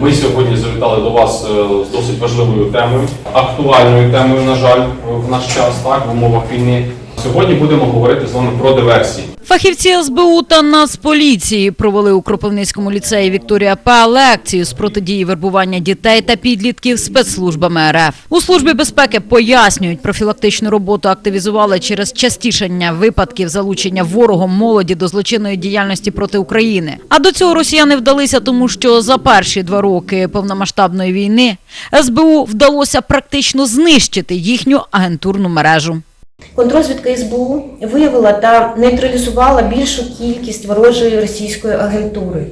Ми сьогодні завітали до вас е, з досить важливою темою, актуальною темою, на жаль, в наш час, так, в умовах війни. Сьогодні будемо говорити з вами про диверсії. Фахівці СБУ та Нацполіції провели у Кропивницькому ліцеї Вікторія П. лекцію з протидії вербування дітей та підлітків спецслужбами РФ. У службі безпеки пояснюють, профілактичну роботу активізували через частішання випадків залучення ворогом молоді до злочинної діяльності проти України. А до цього росіяни вдалися, тому що за перші два роки повномасштабної війни СБУ вдалося практично знищити їхню агентурну мережу. Контрозвідка СБУ виявила та нейтралізувала більшу кількість ворожої російської агентури.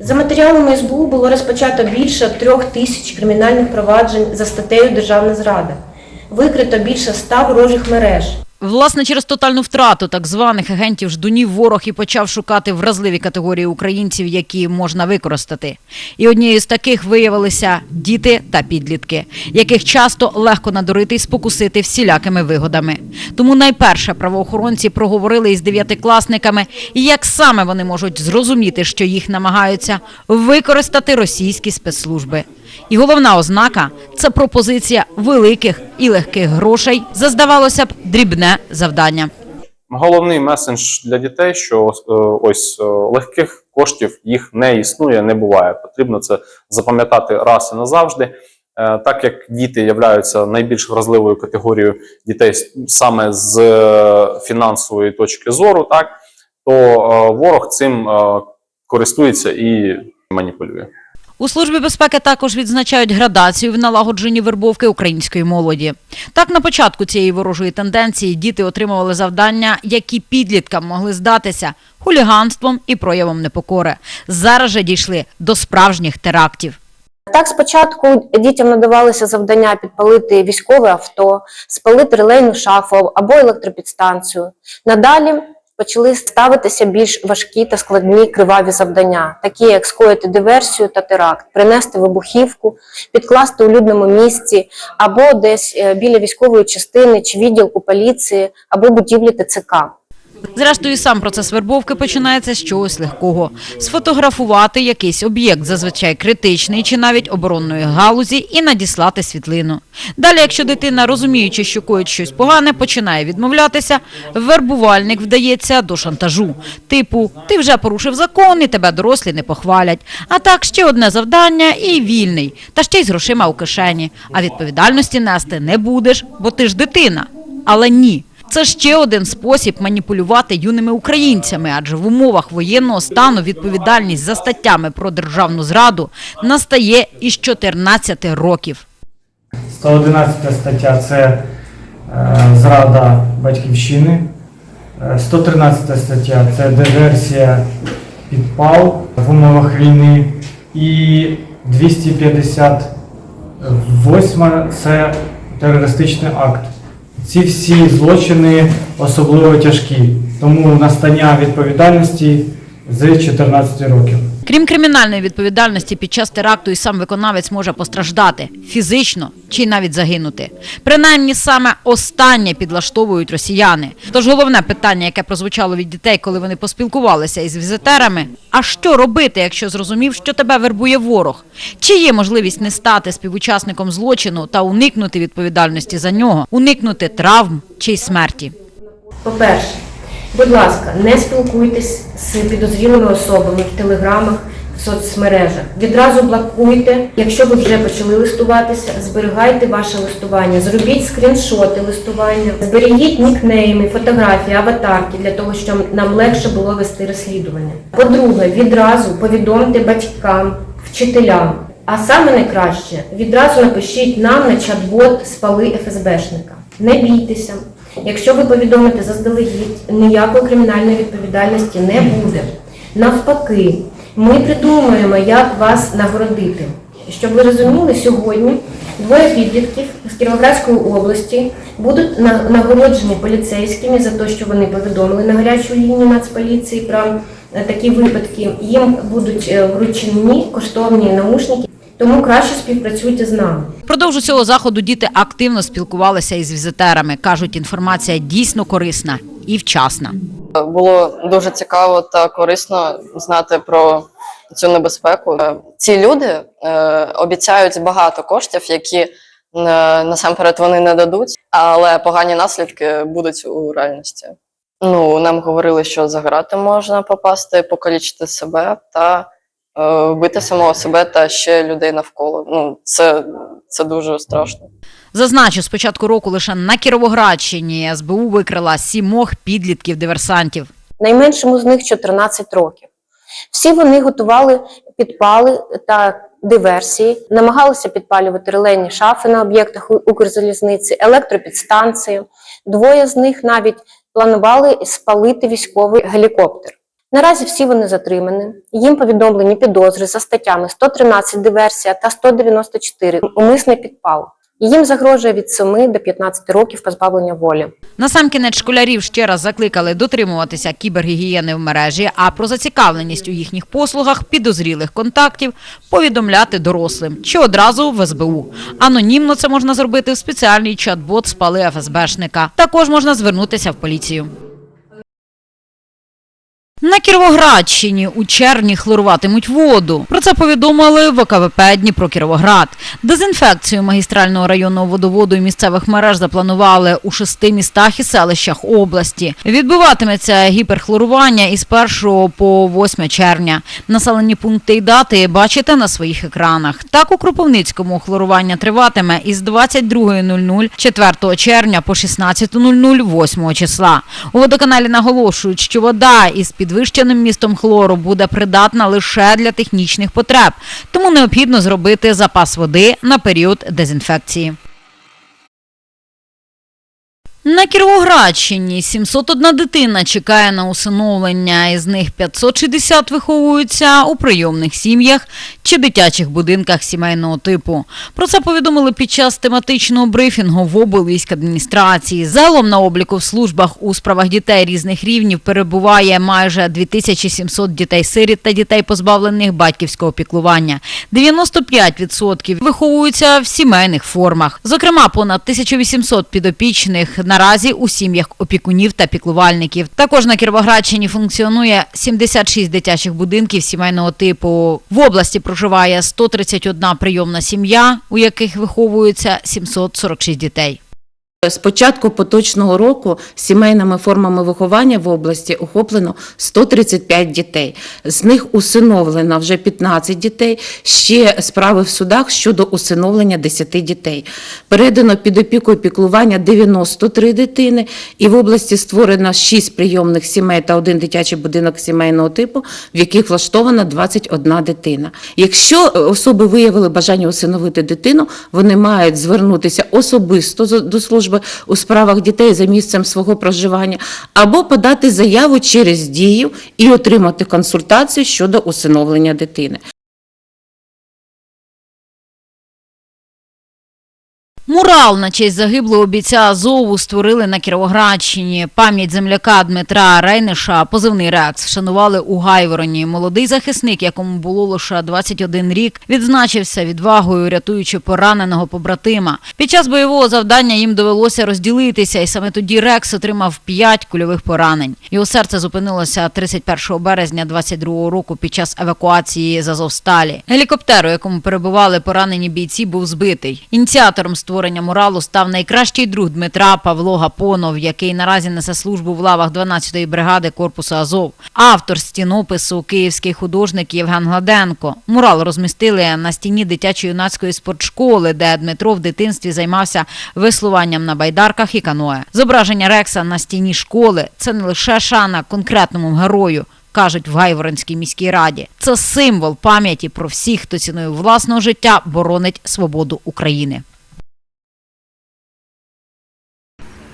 За матеріалами СБУ було розпочато більше трьох тисяч кримінальних проваджень за статтею Державна зрада. Викрито більше ста ворожих мереж. Власне, через тотальну втрату так званих агентів ждунів ворог і почав шукати вразливі категорії українців, які можна використати. І однією з таких виявилися діти та підлітки, яких часто легко надурити і спокусити всілякими вигодами. Тому найперше правоохоронці проговорили із дев'ятикласниками, як саме вони можуть зрозуміти, що їх намагаються використати російські спецслужби. І головна ознака це пропозиція великих і легких грошей за здавалося б дрібне завдання. Головний меседж для дітей, що е, ось е, легких коштів їх не існує, не буває. Потрібно це запам'ятати раз і назавжди. Е, Так як діти являються найбільш вразливою категорією дітей саме з фінансової точки зору, так то ворог цим користується і маніпулює. У службі безпеки також відзначають градацію в налагодженні вербовки української молоді. Так, на початку цієї ворожої тенденції діти отримували завдання, які підліткам могли здатися хуліганством і проявом непокори. Зараз же дійшли до справжніх терактів. Так, спочатку дітям надавалося завдання підпалити військове авто, спалити релейну шафу або електропідстанцію. Надалі почали ставитися більш важкі та складні криваві завдання, такі як скоїти диверсію та теракт, принести вибухівку, підкласти у людному місці або десь е, біля військової частини чи відділку поліції або будівлі ТЦК. Зрештою, сам процес вербовки починається з чогось легкого: сфотографувати якийсь об'єкт, зазвичай критичний чи навіть оборонної галузі, і надіслати світлину. Далі, якщо дитина, розуміючи, що коїть щось погане, починає відмовлятися, вербувальник вдається до шантажу. Типу, ти вже порушив закон, і тебе дорослі не похвалять. А так ще одне завдання і вільний, та ще й з грошима у кишені. А відповідальності нести не будеш, бо ти ж дитина. Але ні. Це ще один спосіб маніпулювати юними українцями, адже в умовах воєнного стану відповідальність за статтями про державну зраду настає із 14 років. 111 стаття це е, зрада батьківщини. Е, 113 стаття це диверсія підпал в умовах війни. І 258 це терористичний акт. Ці всі злочини особливо тяжкі, тому настання відповідальності з 14 років. Крім кримінальної відповідальності, під час теракту і сам виконавець може постраждати фізично чи навіть загинути. Принаймні саме останнє підлаштовують росіяни. Тож головне питання, яке прозвучало від дітей, коли вони поспілкувалися із візитерами: а що робити, якщо зрозумів, що тебе вербує ворог? Чи є можливість не стати співучасником злочину та уникнути відповідальності за нього, уникнути травм чи смерті? По-перше, будь ласка, не спілкуйтесь з підозрілими особами в телеграмах, в соцмережах. Відразу блокуйте. Якщо ви вже почали листуватися, зберігайте ваше листування, зробіть скріншоти листування, зберігіть нікнейми, фотографії, аватарки для того, щоб нам легше було вести розслідування. По-друге, відразу повідомте батькам, вчителям. А саме найкраще відразу напишіть нам на чат-бот спали ФСБшника. Не бійтеся. Якщо ви повідомите заздалегідь, ніякої кримінальної відповідальності не буде. Навпаки, ми придумаємо, як вас нагородити. Щоб ви розуміли, сьогодні двоє підлітків з Кіровоградської області будуть на- нагороджені поліцейськими за те, що вони повідомили на гарячу лінію Нацполіції про е, такі випадки. Їм будуть е, вручені коштовні наушники, тому краще співпрацюйте з нами. Впродовж цього заходу діти активно спілкувалися із візитерами. кажуть, інформація дійсно корисна і вчасна. Було дуже цікаво та корисно знати про цю небезпеку. Е, Ці люди е, обіцяють багато коштів, які е, насамперед вони не дадуть, але погані наслідки будуть у реальності. Ну, нам говорили, що за грати можна попасти, покалічити себе та вбити самого себе та ще людей навколо. Ну, це, це дуже страшно. Зазначу, з початку року лише на Кіровоградщині СБУ викрила сімох підлітків-диверсантів. Найменшому з них 14 років. Всі вони готували підпали та диверсії, намагалися підпалювати релейні шафи на об'єктах Укрзалізниці, електропідстанції. Двоє з них навіть планували спалити військовий гелікоптер. Наразі всі вони затримані. Їм повідомлені підозри за статтями 113 диверсія та 194 умисний підпал. Їм загрожує від 7 до 15 років позбавлення волі. Насамкінець школярів ще раз закликали дотримуватися кібергігієни в мережі, а про зацікавленість у їхніх послугах підозрілих контактів повідомляти дорослим чи одразу в СБУ. Анонімно це можна зробити в спеціальний чат-бот спали ФСБшника. Також можна звернутися в поліцію. На Кіровоградщині у червні хлоруватимуть воду. Про це повідомили в ОКВП Дніпро Кіровоград. Дезінфекцію магістрального районного водоводу і місцевих мереж запланували у шести містах і селищах області. Відбуватиметься гіперхлорування із 1 по 8 червня. Населені пункти і дати бачите на своїх екранах. Так у Кропивницькому хлорування триватиме із 22.00 4 червня по 16.00 8 числа. У водоканалі наголошують, що вода із підвищеним містом хлору буде придатна лише для технічних потреб, тому необхідно зробити запас води на період дезінфекції. На Кіровоградщині 701 дитина чекає на усиновлення, із них 560 виховуються у прийомних сім'ях чи дитячих будинках сімейного типу. Про це повідомили під час тематичного брифінгу в облвійськадміністрації. Загалом на обліку в службах у справах дітей різних рівнів перебуває майже 2700 дітей-сиріт та дітей, позбавлених батьківського піклування. 95% виховуються в сімейних формах. Зокрема, понад 1800 підопічних наразі у сім'ях опікунів та піклувальників. Також на Кіровоградщині функціонує 76 дитячих будинків сімейного типу. В області проживає 131 прийомна сім'я, у яких виховуються 746 дітей. З початку поточного року сімейними формами виховання в області охоплено 135 дітей. З них усиновлено вже 15 дітей, ще справи в судах щодо усиновлення 10 дітей. Передано під опіку і піклування 93 дитини, і в області створено 6 прийомних сімей та один дитячий будинок сімейного типу, в яких влаштована 21 дитина. Якщо особи виявили бажання усиновити дитину, вони мають звернутися особисто до служби у справах дітей за місцем свого проживання, або подати заяву через дію і отримати консультацію щодо усиновлення дитини. Мурал на честь загиблого бійця Азову створили на Кіровоградщині. Пам'ять земляка Дмитра Рейниша, позивний Рекс, вшанували у Гайвороні. Молодий захисник, якому було лише 21 рік, відзначився відвагою, рятуючи пораненого побратима. Під час бойового завдання їм довелося розділитися, і саме тоді Рекс отримав 5 кульових поранень. Його серце зупинилося 31 березня 22 року під час евакуації з Азовсталі. Гелікоптер, у якому перебували поранені бійці, був збитий. Ініціатором створення муралу став найкращий друг Дмитра Павло Гапонов, який наразі несе службу в лавах 12-ї бригади корпусу Азов. Автор стінопису київський художник Євген Гладенко. Мурал розмістили на стіні дитячо-юнацької спортшколи, де Дмитро в дитинстві займався веслуванням на байдарках і каное. Зображення Рекса на стіні школи це не лише шана конкретному герою. Кажуть в Гайворонській міській раді, це символ пам'яті про всіх, хто ціною власного життя боронить свободу України.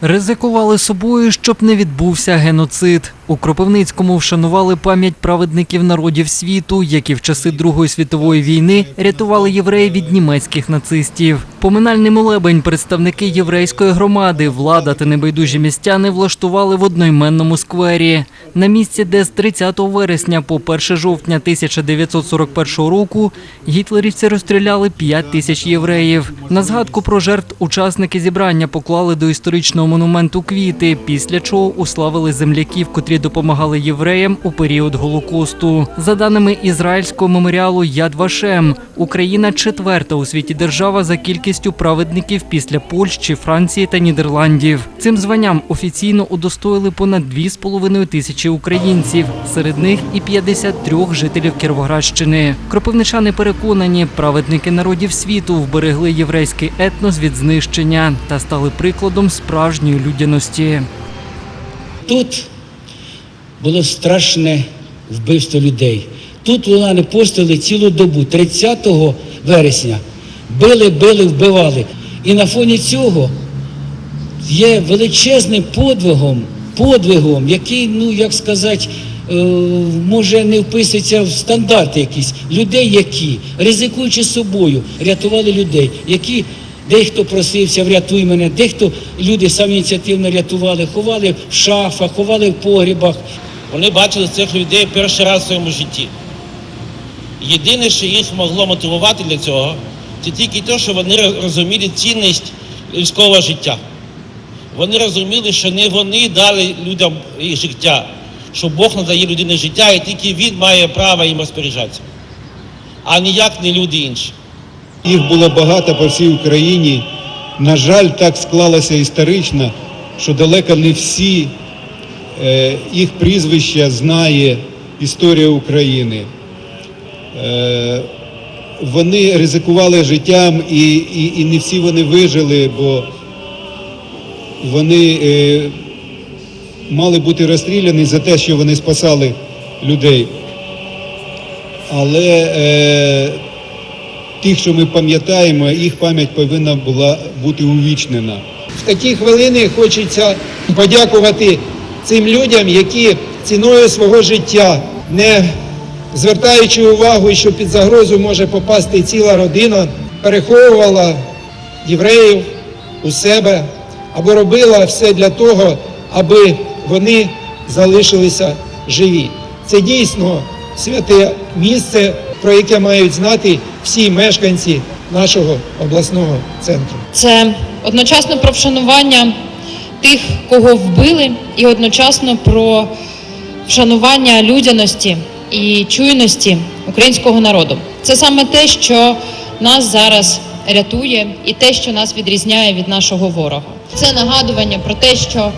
Ризикували собою, щоб не відбувся геноцид. У Кропивницькому вшанували пам'ять праведників народів світу, які в часи Другої світової війни рятували євреїв від німецьких нацистів. Поминальний молебень представники єврейської громади, влада та небайдужі містяни влаштували в одноіменному сквері. На місці, де з 30 вересня по 1 жовтня 1941 року гітлерівці розстріляли 5 тисяч євреїв. На згадку про жертв учасники зібрання поклали до історичного монументу квіти, після чого уславили земляків, котрі допомагали євреям у період Голокосту. За даними ізраїльського меморіалу Яд Вашем, Україна четверта у світі держава за кількістю праведників після Польщі, Франції та Нідерландів. Цим званням офіційно удостоїли понад 2,5 тисячі українців, серед них і 53 жителів Кіровоградщини. Кропивничани переконані, праведники народів світу вберегли єврейський етнос від знищення та стали прикладом справжньої людяності. Тут було страшне вбивство людей. Тут вони постили цілу добу, 30 вересня. Били, били, вбивали. І на фоні цього є величезним подвигом, подвигом, який, ну як сказати, е, може не вписується в стандарти якісь людей, які, ризикуючи собою, рятували людей, які дехто просився, врятуй мене, дехто люди самоініціативно рятували, ховали в шафах, ховали в погрібах. Вони бачили цих людей перший раз в своєму житті. Єдине, що їх могло мотивувати для цього, це тільки те, що вони розуміли цінність людського життя. Вони розуміли, що не вони дали людям їх життя, що Бог надає людині життя, і тільки він має право їм розпоряджатися, а ніяк не люди інші. Їх було багато по всій Україні. На жаль, так склалося історично, що далеко не всі е, їх прізвища знає історія України. Е, вони ризикували життям і, і, і не всі вони вижили, бо вони е, мали бути розстріляні за те, що вони спасали людей. Але е, тих, що ми пам'ятаємо, їх пам'ять повинна була бути увічнена. В такі хвилини хочеться подякувати цим людям, які ціною свого життя, не звертаючи увагу, що під загрозу може попасти ціла родина, переховувала євреїв у себе або робила все для того, аби вони залишилися живі. Це дійсно святе місце, про яке мають знати всі мешканці нашого обласного центру. Це одночасно про вшанування тих, кого вбили, і одночасно про вшанування людяності і чуйності українського народу. Це саме те, що нас зараз рятує, і те, що нас відрізняє від нашого ворога. Це нагадування про те, що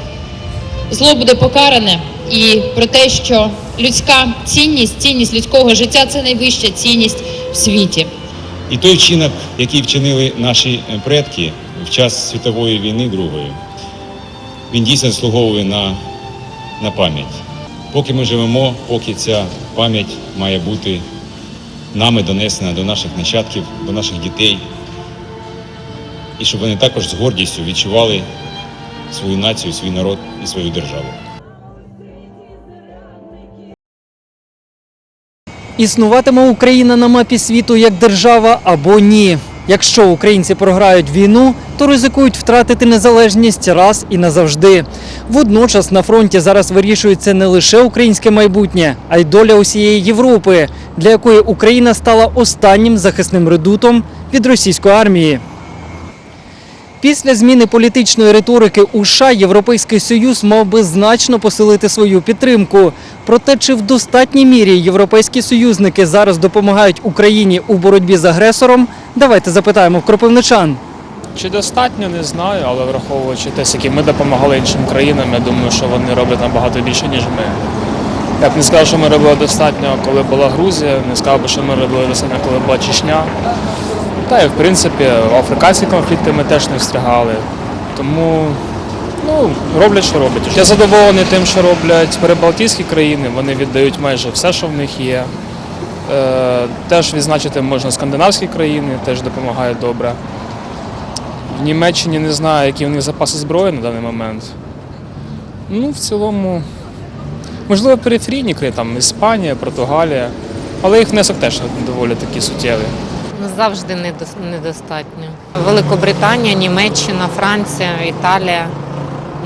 зло буде покаране, і про те, що людська цінність, цінність людського життя це найвища цінність в світі. І той вчинок, який вчинили наші предки в час світової війни Другої, він дійсно заслуговує на, на пам'ять. Поки ми живемо, поки ця пам'ять має бути нами донесена до наших нащадків, до наших дітей, і щоб вони також з гордістю відчували свою націю, свій народ і свою державу. Існуватиме Україна на мапі світу як держава або ні. Якщо українці програють війну, то ризикують втратити незалежність раз і назавжди. Водночас на фронті зараз вирішується не лише українське майбутнє, а й доля усієї Європи, для якої Україна стала останнім захисним редутом від російської армії. Після зміни політичної риторики у США Європейський Союз мав би значно посилити свою підтримку. Проте, чи в достатній мірі європейські союзники зараз допомагають Україні у боротьбі з агресором, давайте запитаємо в кропивничан. Чи достатньо, не знаю, але враховуючи те, скільки ми допомагали іншим країнам, я думаю, що вони роблять набагато більше, ніж ми. Я б не сказав, що ми робили достатньо, коли була Грузія, не сказав би, що ми робили достатньо, коли була Чечня. Та і в принципі африканські конфлікти ми теж не встигали. Тому ну, роблять, що роблять. Я задоволений тим, що роблять перебалтійські країни. Вони віддають майже все, що в них є. Е, теж відзначити можна скандинавські країни, теж допомагають добре. В Німеччині не знаю, які в них запаси зброї на даний момент. Ну, в цілому, можливо, периферійні країни, там Іспанія, Португалія, але їх внесок теж доволі такі суттєвий. Завжди недостатньо. Великобританія, Німеччина, Франція, Італія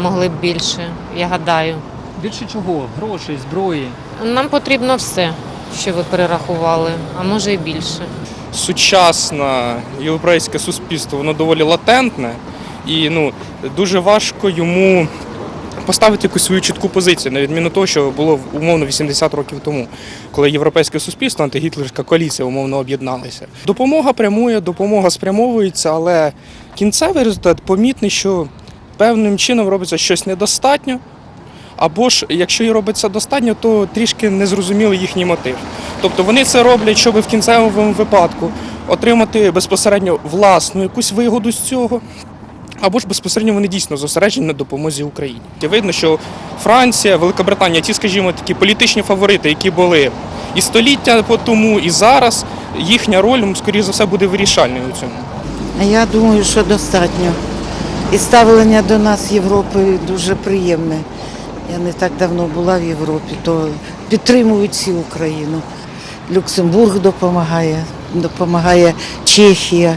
могли б більше, я гадаю. Більше чого? Грошей, зброї. Нам потрібно все, що ви перерахували, а може і більше. Сучасне європейське суспільство воно доволі латентне, і ну дуже важко йому поставити якусь свою чітку позицію, на відміну того, що було умовно 80 років тому, коли європейське суспільство, антигітлерська коаліція умовно об'єдналися. Допомога прямує, допомога спрямовується, але кінцевий результат помітний, що певним чином робиться щось недостатньо. Або ж, якщо і робиться достатньо, то трішки незрозумілий їхній мотив. Тобто вони це роблять, щоб в кінцевому випадку отримати безпосередньо власну якусь вигоду з цього, або ж безпосередньо вони дійсно зосереджені на допомозі Україні. Видно, що Франція, Великобританія, ті, скажімо, такі політичні фаворити, які були і століття по тому, і зараз, їхня роль, скоріше за все, буде вирішальною у цьому. Я думаю, що достатньо. І ставлення до нас Європи дуже приємне. Я не так давно була в Європі, то підтримують всі Україну. Люксембург допомагає, допомагає Чехія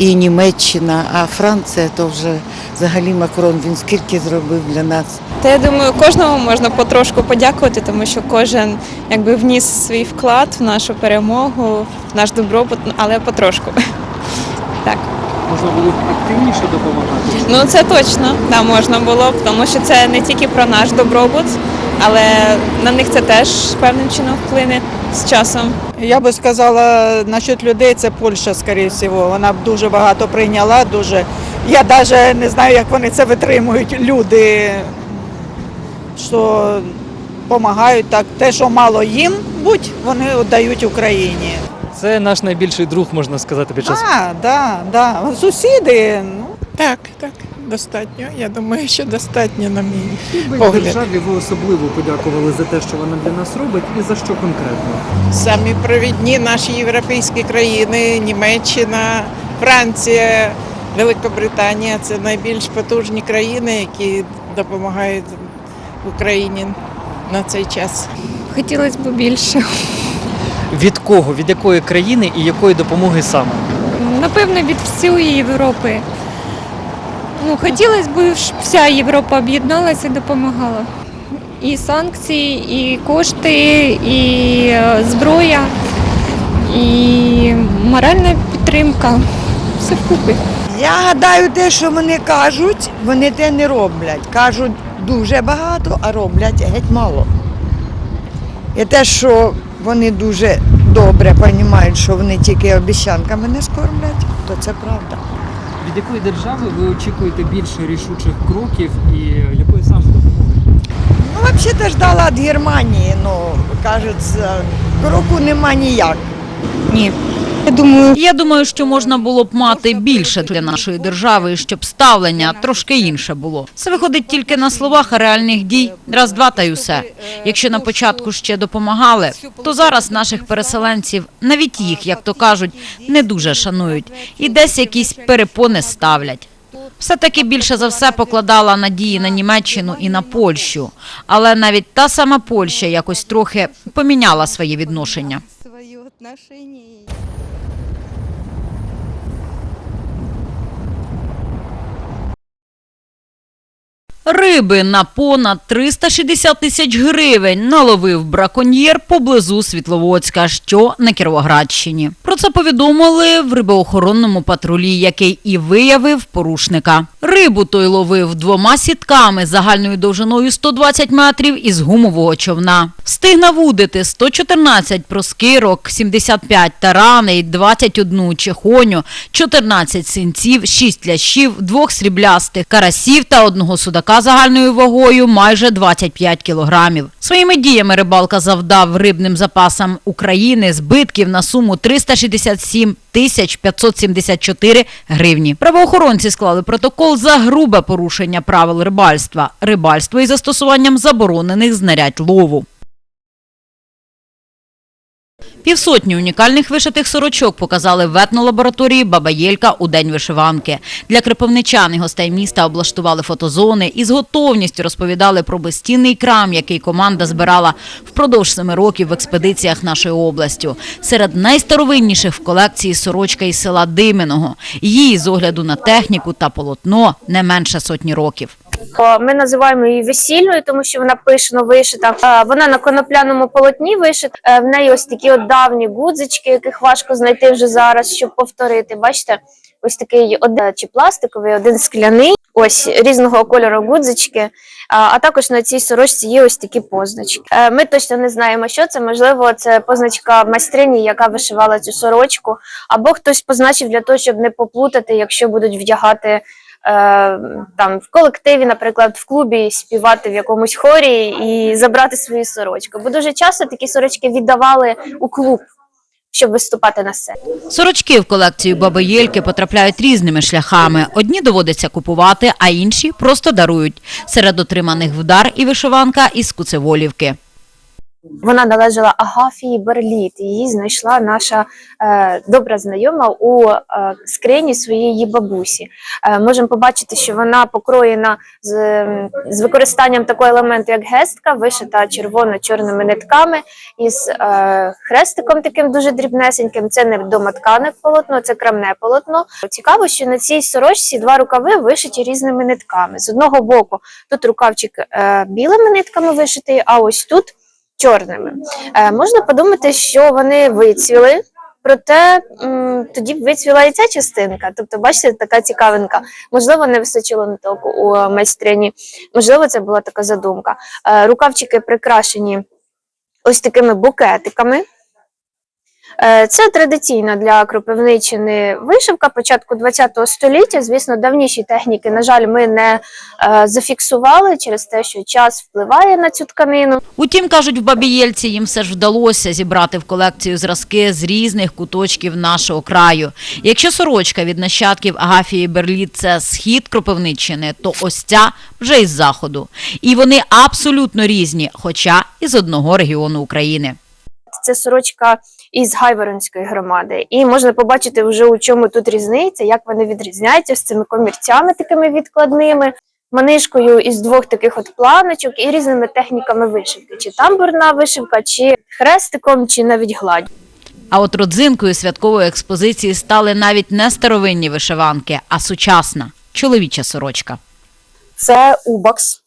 і Німеччина, а Франція то вже взагалі Макрон, він скільки зробив для нас. Та я думаю, кожному можна потрошку подякувати, тому що кожен якби вніс свій вклад в нашу перемогу, в наш добробут, але потрошку. Так. Можна було б активніше допомагати? Ну це точно, да, можна було б, тому що це не тільки про наш добробут, але на них це теж певним чином вплине з часом. Я би сказала, насчет людей це Польща, скоріше всього. Вона б дуже багато прийняла, дуже. Я навіть не знаю, як вони це витримують. Люди, що допомагають так. Те, що мало їм будь, вони віддають Україні. Це наш найбільший друг, можна сказати, під час Так, да, да. Сусіди, ну, Так, так, достатньо. Я думаю, що достатньо на мій погляд. державі ви особливо подякували за те, що вона для нас робить, і за що конкретно? Самі провідні наші європейські країни, Німеччина, Франція, Великобританія це найбільш потужні країни, які допомагають Україні на цей час. Хотілося б більше. Від кого? Від якої країни і якої допомоги саме? Напевно, від всієї Європи. Ну, хотілося б, щоб вся Європа об'єдналася і допомагала. І санкції, і кошти, і е, зброя, і моральна підтримка. Все вкупи. Я гадаю, те, що вони кажуть, вони те не роблять. Кажуть дуже багато, а роблять геть мало. І те, що вони дуже добре розуміють, що вони тільки обіцянками не скормлять, то це правда. Від якої держави ви очікуєте більше рішучих кроків і якої саме допомоги? Ну, взагалі ждала від Германії, ну, кажуть, кроку нема ніяк. Ні. Я думаю, Я думаю, що можна було б мати більше для нашої держави, щоб ставлення трошки інше було. Це виходить тільки на словах, а реальних дій раз, два та й усе. Якщо на початку ще допомагали, то зараз наших переселенців, навіть їх, як то кажуть, не дуже шанують і десь якісь перепони ставлять. Все-таки більше за все покладала надії на Німеччину і на Польщу, але навіть та сама Польща якось трохи поміняла своє відношення. Своє відношення. Риби на понад 360 тисяч гривень наловив браконьєр поблизу Світловодська, що на Кіровоградщині. Про це повідомили в рибоохоронному патрулі, який і виявив порушника. Рибу той ловив двома сітками загальною довжиною 120 метрів із гумового човна. Встиг навудити 114 проскирок, 75 тараней, 21 чехоню, 14 синців, 6 лящів, двох сріблястих карасів та одного судака загальною вагою майже 25 кілограмів. Своїми діями рибалка завдав рибним запасам України збитків на суму 367 тисяч 574 гривні. Правоохоронці склали протокол за грубе порушення правил рибальства, рибальство із застосуванням заборонених знарядь лову. Півсотні унікальних вишитих сорочок показали в етнолабораторії Баба у День вишиванки. Для криповничан і гостей міста облаштували фотозони і з готовністю розповідали про безцінний крам, який команда збирала впродовж семи років в експедиціях нашою областю. Серед найстаровинніших в колекції сорочка із села Диминого. Її з огляду на техніку та полотно не менше сотні років. Ми називаємо її весільною, тому що вона пишно вишита. Е, Вона на конопляному полотні вишита. Е, В неї ось такі от давні гудзички, яких важко знайти вже зараз, щоб повторити. Бачите, ось такий один чи пластиковий, один скляний. Ось різного кольору гудзички. А, також на цій сорочці є ось такі позначки. Е, Ми точно не знаємо, що це. Можливо, це позначка майстрині, яка вишивала цю сорочку, або хтось позначив для того, щоб не поплутати, якщо будуть вдягати там в колективі, наприклад, в клубі співати в якомусь хорі і забрати свою сорочку. Бо дуже часто такі сорочки віддавали у клуб, щоб виступати на сцені. Сорочки в колекцію Баби Єльки потрапляють різними шляхами. Одні доводиться купувати, а інші просто дарують. Серед отриманих вдар і вишиванка із Куцеволівки. Вона належала Агафії Берліт. Її знайшла наша е, добра знайома у е, скрині своєї бабусі. Е, можемо побачити, що вона покроєна з, з використанням такого елементу, як гестка, вишита червоно-чорними нитками із е, хрестиком таким дуже дрібнесеньким. Це не домоткане полотно, це крамне полотно. Цікаво, що на цій сорочці два рукави вишиті різними нитками. З одного боку тут рукавчик е, білими нитками вишитий, а ось тут чорними. Е, можна подумати, що вони вицвіли, проте тоді вицвіла і ця частинка. Тобто, бачите, така цікавинка. Можливо, не вистачило ниток у майстрині, можливо, це була така задумка. Е, рукавчики прикрашені ось такими букетиками. Е, Це традиційна для Кропивниччини вишивка початку ХХ століття. Звісно, давніші техніки, на жаль, ми не е, зафіксували через те, що час впливає на цю тканину. Утім, кажуть, в Бабі Єльці їм все ж вдалося зібрати в колекцію зразки з різних куточків нашого краю. Якщо сорочка від нащадків Агафії Берліт – це схід Кропивниччини, то ось ця вже із заходу. І вони абсолютно різні, хоча із одного регіону України. Це сорочка із Гайворонської громади. І можна побачити вже у чому тут різниця, як вони відрізняються з цими комірцями такими відкладними, манишкою із двох таких от планочок і різними техніками вишивки, чи тамбурна вишивка, чи хрестиком, чи навіть гладь. А от родзинкою святкової експозиції стали навіть не старовинні вишиванки, а сучасна чоловіча сорочка. Це убакс,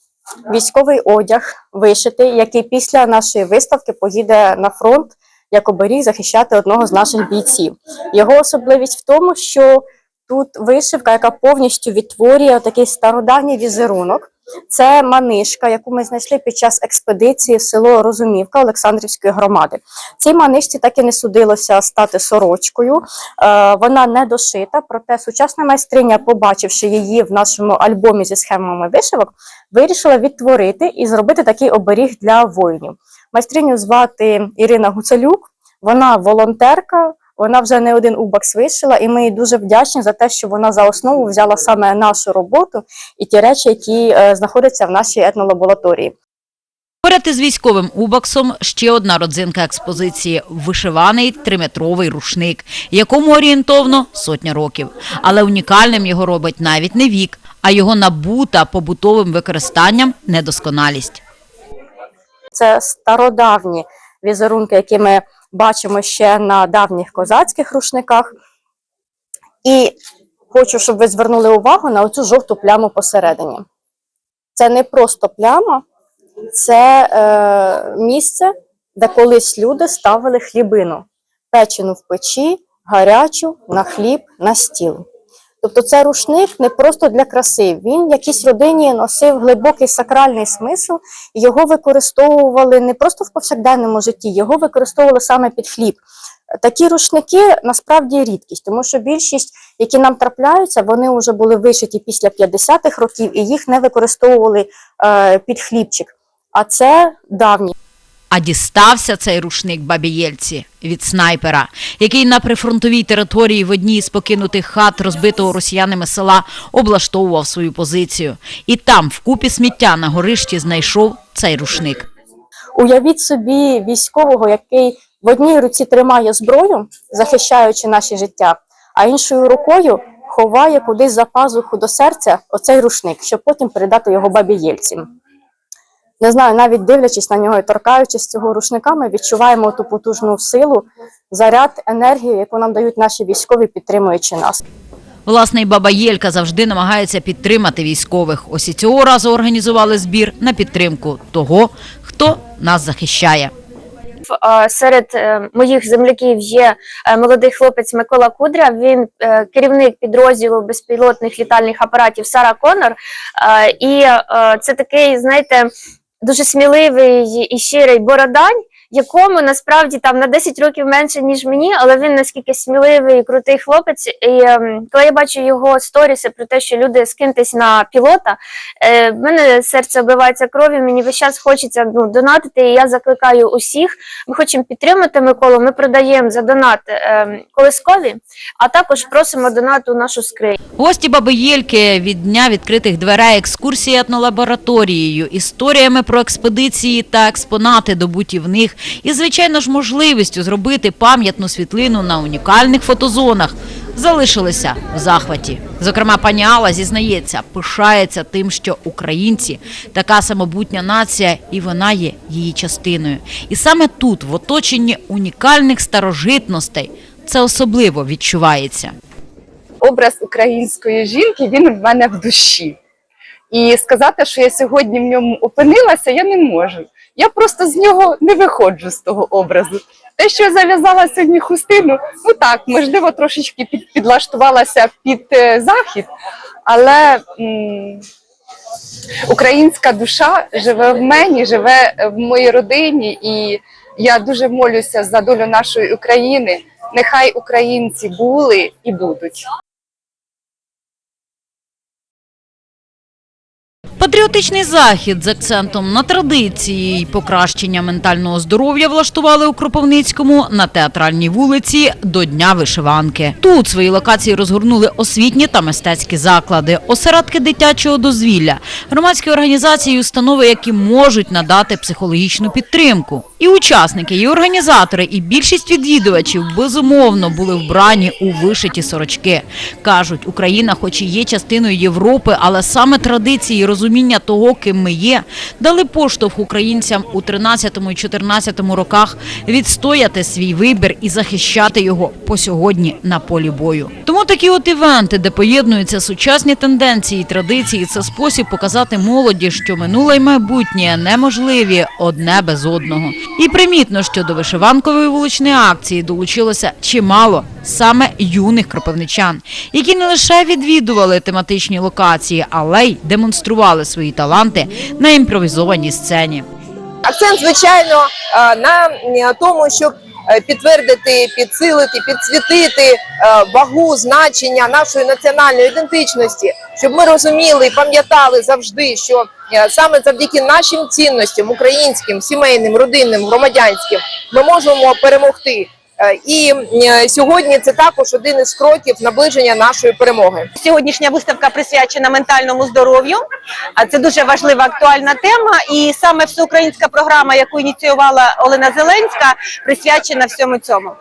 військовий одяг вишитий, який після нашої виставки поїде на фронт як оберіг захищати одного з наших бійців. Його особливість в тому, що тут вишивка, яка повністю відтворює такий стародавній візерунок. Це манишка, яку ми знайшли під час експедиції в село Розумівка Олександрівської громади. Цій манишці так і не судилося стати сорочкою. Е, вона не дошита, проте сучасна майстриня, побачивши її в нашому альбомі зі схемами вишивок, вирішила відтворити і зробити такий оберіг для воїнів. Майстриню звати Ірина Гуцалюк, вона волонтерка. Вона вже не один убакс вишила, і ми їй дуже вдячні за те, що вона за основу взяла саме нашу роботу і ті речі, які е, знаходяться в нашій етнолабораторії. Поряд із військовим убаксом ще одна родзинка експозиції – вишиваний триметровий рушник, якому орієнтовно сотня років. Але унікальним його робить навіть не вік, а його набута побутовим використанням недосконалість. Це стародавні візерунки, які ми бачимо ще на давніх козацьких рушниках. І хочу, щоб ви звернули увагу на оцю жовту пляму посередині. Це не просто пляма, це е, місце, де колись люди ставили хлібину, печену в печі, гарячу, на хліб, на стіл. Тобто це рушник не просто для краси, він в якійсь родині носив глибокий сакральний смисл, і його використовували не просто в повсякденному житті, його використовували саме під хліб. Такі рушники насправді рідкість, тому що більшість, які нам трапляються, вони вже були вишиті після 50-х років і їх не використовували е, під хлібчик. А це давні. А дістався цей рушник Бабі Єльці від снайпера, який на прифронтовій території в одній з покинутих хат розбитого росіянами села облаштовував свою позицію. І там, в купі сміття на горищі, знайшов цей рушник. Уявіть собі військового, який в одній руці тримає зброю, захищаючи наше життя, а іншою рукою ховає кудись за пазуху до серця оцей рушник, щоб потім передати його бабі Єльці. Не знаю, навіть дивлячись на нього і торкаючись цього рушника, ми відчуваємо ту потужну силу, заряд, енергію, яку нам дають наші військові, підтримуючи нас. Власне, і баба Єлька завжди намагається підтримати військових. Ось і цього разу організували збір на підтримку того, хто нас захищає. Серед е, моїх земляків є е, молодий хлопець Микола Кудря. Він е, керівник підрозділу безпілотних літальних апаратів Сара Конор. І це такий, знаєте, дуже сміливий і щирий бородань, якому насправді там на 10 років менше, ніж мені, але він наскільки сміливий і крутий хлопець. І ем, коли я бачу його сторіси про те, що люди скиньтесь на пілота, е, в мене серце обливається кров'ю, мені весь час хочеться ну, донатити, і я закликаю усіх. Ми хочемо підтримати Миколу. Ми продаємо за донат ем, колискові, а також просимо донат у нашу скриню. Гості баби Єльки від дня відкритих дверей екскурсії етнолабораторією, історіями про експедиції та експонати, добуті в них, і, звичайно ж, можливістю зробити пам'ятну світлину на унікальних фотозонах. Залишилися в захваті. Зокрема, пані Алла зізнається, пишається тим, що українці така самобутня нація, і вона є її частиною. І саме тут, в оточенні унікальних старожитностей, це особливо відчувається. образ української жінки він в мене в душі. І сказати, що я сьогодні в ньому опинилася, я не можу. Я просто з нього не виходжу з того образу. Те, що зав'язала сьогодні хустину, ну так, можливо, трошечки під, підлаштувалася під е, захід, але м, українська душа живе в мені, живе в моїй родині, і я дуже молюся за долю нашої України. Нехай українці були і будуть. Патріотичний захід з акцентом на традиції і покращення ментального здоров'я влаштували у Кропивницькому на театральній вулиці до Дня вишиванки. Тут свої локації розгорнули освітні та мистецькі заклади, осередки дитячого дозвілля, громадські організації і установи, які можуть надати психологічну підтримку. І учасники, і організатори, і більшість відвідувачів безумовно були вбрані у вишиті сорочки. Кажуть, Україна, хоч і є частиною Європи, але саме традиції і розуміння того, ким ми є, дали поштовх українцям у 13 і 14 роках відстояти свій вибір і захищати його по сьогодні на полі бою. Тому такі от івенти, де поєднуються сучасні тенденції і традиції, це спосіб показати молоді, що минуле й майбутнє неможливі одне без одного. І примітно, що до вишиванкової вуличної акції долучилося чимало саме юних кропивничан, які не лише відвідували тематичні локації, але й демонстрували свої таланти на імпровізованій сцені. Акцент, звичайно, е, на тому, щоб е, підтвердити, підсилити, підсвітити е, вагу, значення нашої національної ідентичності, щоб ми розуміли і пам'ятали завжди, що саме завдяки нашим цінностям, українським, сімейним, родинним, громадянським, ми можемо перемогти. Е, І е, сьогодні це також один із кроків наближення нашої перемоги. Сьогоднішня виставка присвячена ментальному здоров'ю. А це дуже важлива актуальна тема. І саме всеукраїнська програма, яку ініціювала Олена Зеленська, присвячена всьому цьому.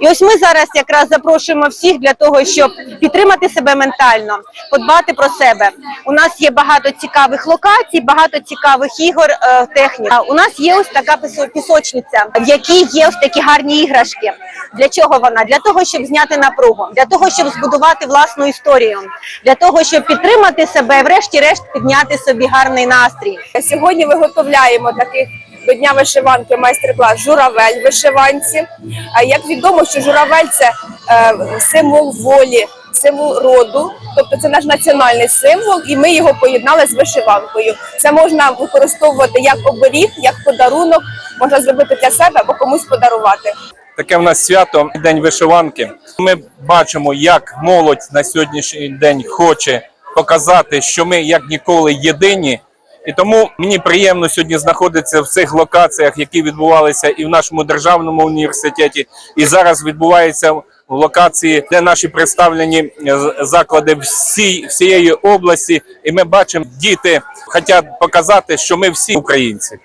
І ось ми зараз якраз запрошуємо всіх для того, щоб підтримати себе ментально, подбати про себе. У нас є багато цікавих локацій, багато цікавих ігор, е, технік. У нас є ось така пісо- пісочниця, в якій є ось такі гарні іграшки. Для чого вона? Для того, щоб зняти напругу, для того, щоб збудувати власну історію, для того, щоб підтримати себе, врешті-решт підняти собі гарний настрій. Сьогодні виготовляємо таких до дня вишиванки майстер-клас журавель вишиванці. А як відомо, що журавель це е, символ волі, символ роду, тобто це наш національний символ, і ми його поєднали з вишиванкою. Це можна використовувати як оберіг, як подарунок, можна зробити для себе або комусь подарувати. Таке в нас свято День вишиванки. Ми бачимо, як молодь на сьогоднішній день хоче показати, що ми як ніколи єдині. І тому мені приємно сьогодні знаходитися в цих локаціях, які відбувалися і в нашому державному університеті, і зараз відбувається в локації, де наші представлені е, заклади всі, всієї області. І ми бачимо, діти хочуть показати, що ми всі українці.